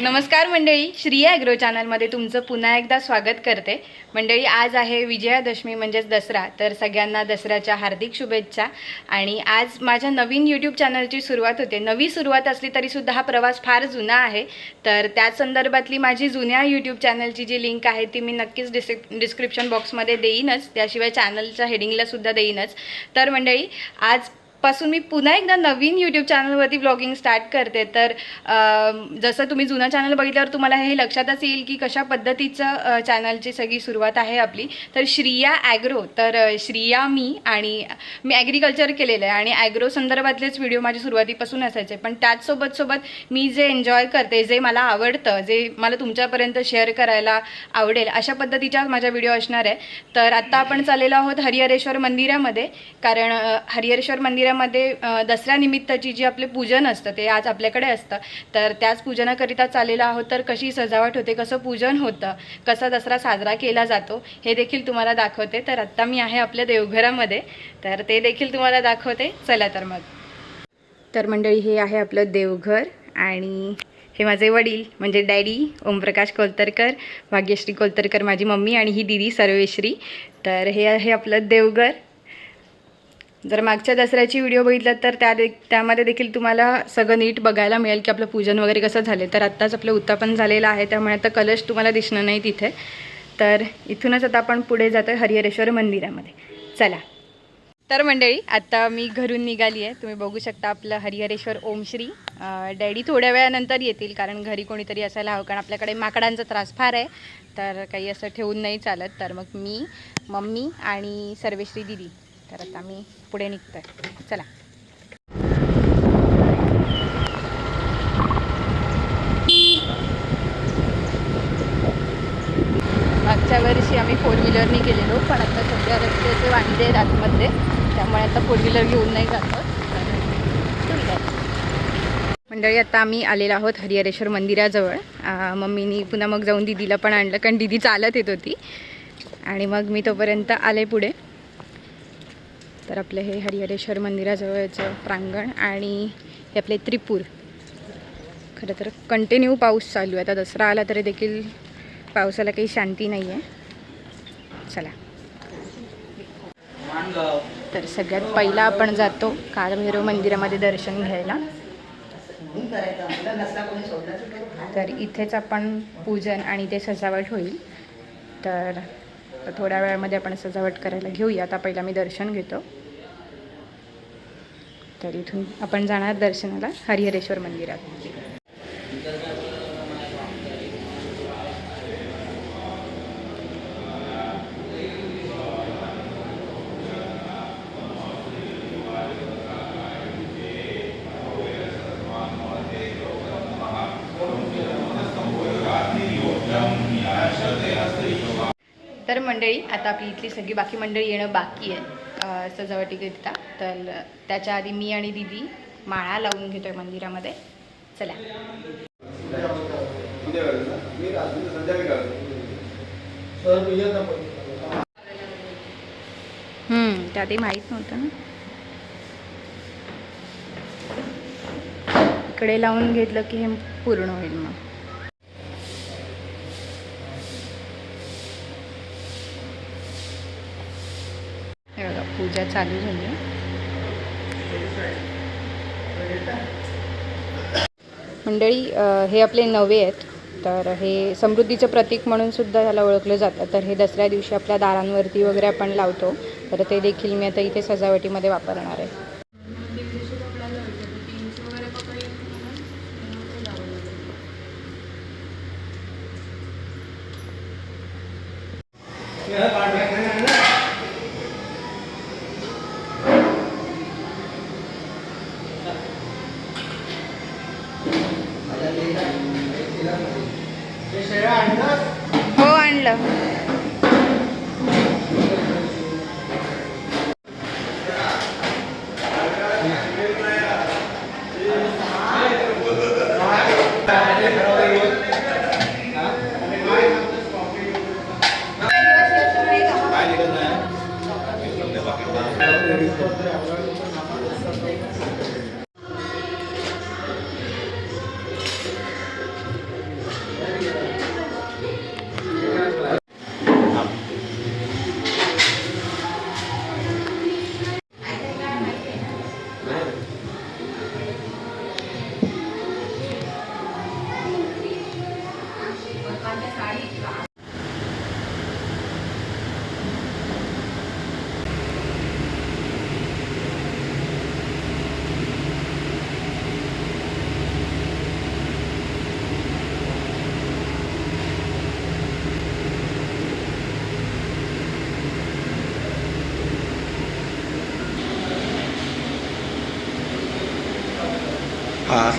नमस्कार मंडळी श्री ॲग्रो चॅनलमध्ये तुमचं पुन्हा एकदा स्वागत करते. मंडळी आज आहे विजयादशमी म्हणजेच दसरा तर सगळ्यांना दसऱ्याच्या हार्दिक शुभेच्छा. आणि आज माझ्या नवीन यूट्यूब चॅनलची सुरुवात होते. नवी सुरुवात असली तरीसुद्धा हा प्रवास फार जुना आहे. तर त्या संदर्भातली माझी जुन्या यूट्यूब चॅनलची जी लिंक आहे ती मी नक्कीच डिस्क्रिप डिस्क्रिप्शन बॉक्समध्ये देईनच. त्याशिवाय चॅनलच्या हेडिंगलासुद्धा देईनच. तर मंडळी आज पासून मी पुन्हा एकदा नवीन यूट्यूब चॅनलवरती ब्लॉगिंग स्टार्ट करते. तर जसं तुम्ही जुना चॅनल बघितल्यावर तुम्हाला हे लक्षातच येईल की कशा पद्धतीचं चॅनलची सगळी सुरुवात आहे आपली. तर श्रिया ॲग्रो तर श्रिया मी आणि मी ॲग्रिकल्चर केलेलं आहे आणि ॲग्रो संदर्भातलेच व्हिडिओ माझे सुरुवातीपासून असायचे. पण त्याचसोबत सोबत मी जे एन्जॉय करते जे मला आवडतं जे मला तुमच्यापर्यंत शेअर करायला आवडेल अशा पद्धतीच्या माझ्या व्हिडिओ असणार आहे. तर आत्ता आपण चाललेलो आहोत हरिहरेश्वर मंदिरामध्ये. कारण हरिहरेश्वर मंदिरा अ, दसऱ्यानिमित्ताची जी आपले पूजन असतं ते आज आपल्याकडे असतं. तर त्याच पूजनाकरिता चाललेलं आहोत तर कशी सजावट होते कसं पूजन होतं कसा दसरा साजरा केला जातो हे देखील तुम्हाला दाखवते. तर आत्ता मी आहे आपल्या देवघरामध्ये तर ते देखील तुम्हाला दाखवते. चला तर मग. तर मंडळी हे आहे आपलं देवघर आणि हे माझे वडील म्हणजे डॅडी ओमप्रकाश कोलतरकर भाग्यश्री कोलतरकर माझी मम्मी आणि ही दिदी सर्वेश्री. तर हे आहे आपलं देवघर. जर मागच्या दसऱ्याची व्हिडिओ बघितलात तर त्या दे त्यामध्ये देखील तुम्हाला सगळं नीट बघायला मिळेल की आपलं पूजन वगैरे कसं झाले तर आत्ताच आपलं उत्तापन झालेलं आहे त्यामुळे आता कलश तुम्हाला दिसणं नाही तिथे. तर इथूनच आता आपण पुढे जातो आहे हरिहरेश्वर मंदिरामध्ये. चला. तर मंडळी आता मी घरून निघाली आहे तुम्ही बघू शकता आपलं हरिहरेश्वर ओमश्री डॅडी थोड्या वेळानंतर येतील कारण घरी कोणीतरी असायला हवं कारण आपल्याकडे माकडांचा त्रास फार आहे. तर काही असं ठेवून नाही चालत. तर मग मी मम्मी आणि सर्वेश्री दिदी. तर आता मी पुढे निघतो आहे चला. मागच्या वर्षी आम्ही फोर व्हीलरने गेलेलो पण आता सध्या रस्त्याचे वांदे आहेत आतमध्ये त्यामुळे आता फोर व्हीलर घेऊन नाही जातो मंडळी आता आम्ही आलेलो आहोत हरिहरेश्वर मंदिराजवळ. मम्मीनी पुन्हा मग जाऊन दिदीला पण आणलं कारण दिदी चालत येत होती. आणि मग मी तोपर्यंत आले पुढे. तर आपलं हे हरिहरेश्वर मंदिराजवळचं प्रांगण आणि हे आपले त्रिपूर. खरं तर कंटिन्यू पाऊस चालू आहे. आता दसरा आला तरी देखील पावसाला काही शांती नाही आहे चला. तर सगळ्यात पहिला आपण जातो काळभैरव मंदिरामध्ये दर्शन घ्यायला. तर इथेच आपण पूजन आणि ते सजावट होईल. तर थोड्या वेळामध्ये आपण सजावट करायला घेऊया आता पहिला मी दर्शन घेतो. तर इथून आपण जाणार दर्शनाला हरिहरेश्वर मंदिरात. तर मंडळी आता आपली इथली सगळी बाकी मंडळी येणं बाकी आहे. सजावटीकरिता तर त्याच्या आधी मी आणि दिदी माळा लावून घेतो आहे मंदिरामध्ये. चला. हम्म, त्या माहीत नव्हतं ना. इकडे लावून घेतलं की हे पूर्ण होईल मग हे बघा पूजा चालू झाली. मंडळी हे आपले नवे आहेत. तर हे समृद्धीचं प्रतीक म्हणून सुद्धा ह्याला ओळखलं जातं. तर हे दसऱ्या दिवशी आपल्या दारांवरती वगैरे आपण लावतो. तर ते देखील मी आता इथे सजावटीमध्ये वापरणार आहे. हो आणलं. Ah,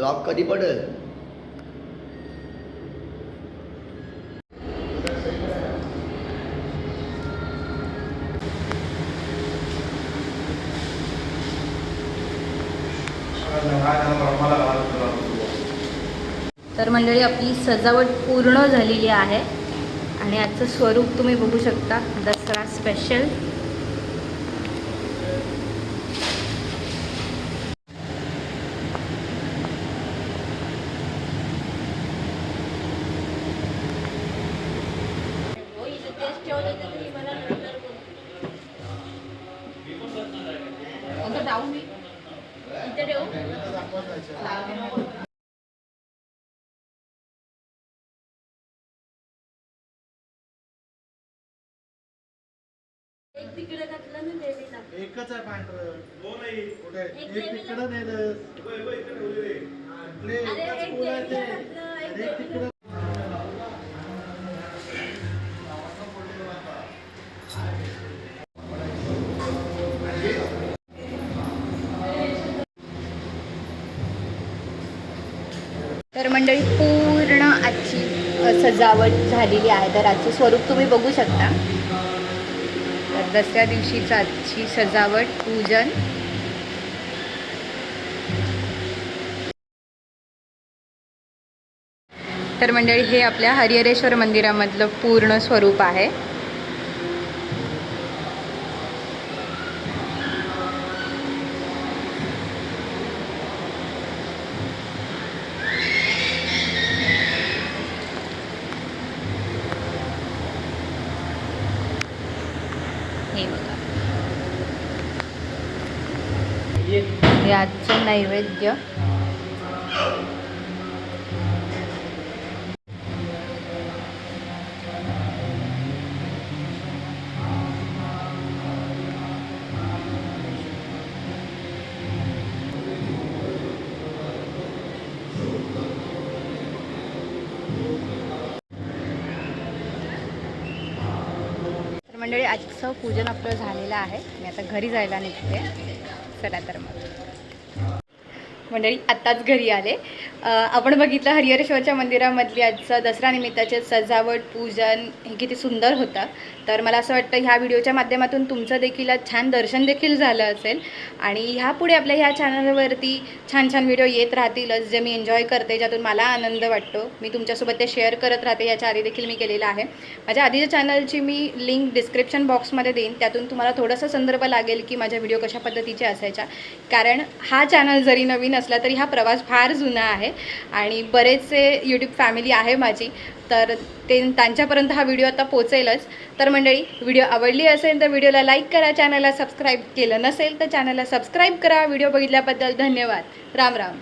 लॉक कधी पडेल? तर मंडळी आपली सजावट पूर्ण झालेली आहे. आणि याचं स्वरूप तुम्ही बघू शकता. दसरा स्पेशल एकच आहे पांढरं. कुठे? एक तिकडं नेलं इकडे एकच फुल आहे ते. आणि एक तिकडं तर मंडळी पूर्ण आजची सजावट झालेली आहे. तर आजचं स्वरूप तुम्ही बघू शकता. तर दसऱ्या दिवशीच आजची सजावट पूजन. तर मंडळी हे आपल्या हरिहरेश्वर मंदिरामधलं पूर्ण स्वरूप आहे हे बघा हे आजचं नैवेद्य. तर मंडळी आजचं पूजन आपलं झालेलं आहे. मी आता घरी जायला निघते. चला तर मग. मंडळी आत्ताच घरी आले. आपण बघितलं हरिहरेश्वरच्या मंदिरामधली आजचं दसरा निमित्ताचे सजावट पूजन हे किती सुंदर होतं. तर मला असं वाटतं ह्या व्हिडिओच्या माध्यमातून तुमचं देखील छान दर्शन देखील झालं असेल. आणि ह्यापुढे आपल्या ह्या चॅनलवरती छान छान व्हिडिओ येत राहतीलच जे मी एन्जॉय करते ज्यातून मला आनंद वाटतो. मी तुमच्यासोबत ते शेअर करत राहते याच्या आधी देखील मी केलेलं आहे. माझ्या आधीच्या चॅनलची मी लिंक डिस्क्रिप्शन बॉक्समध्ये देईन. त्यातून तुम्हाला थोडासा संदर्भ लागेल की माझ्या व्हिडिओ कशा पद्धतीचे असायच्या. कारण हा चॅनल जरी नवीन असला तरी हा प्रवास फार जुना आहे. आहे आणि बरेचसे यूट्यूब फॅमिली आहे माझी. तर ते त्यांच्यापर्यंत हा व्हिडिओ आता पोचेलच. तर मंडळी व्हिडिओ आवडली असेल तर व्हिडिओला लाईक करा चॅनलला सबस्क्राईब केलं नसेल तर चॅनलला सबस्क्राईब करा. व्हिडिओ बघितल्याबद्दल धन्यवाद. राम राम.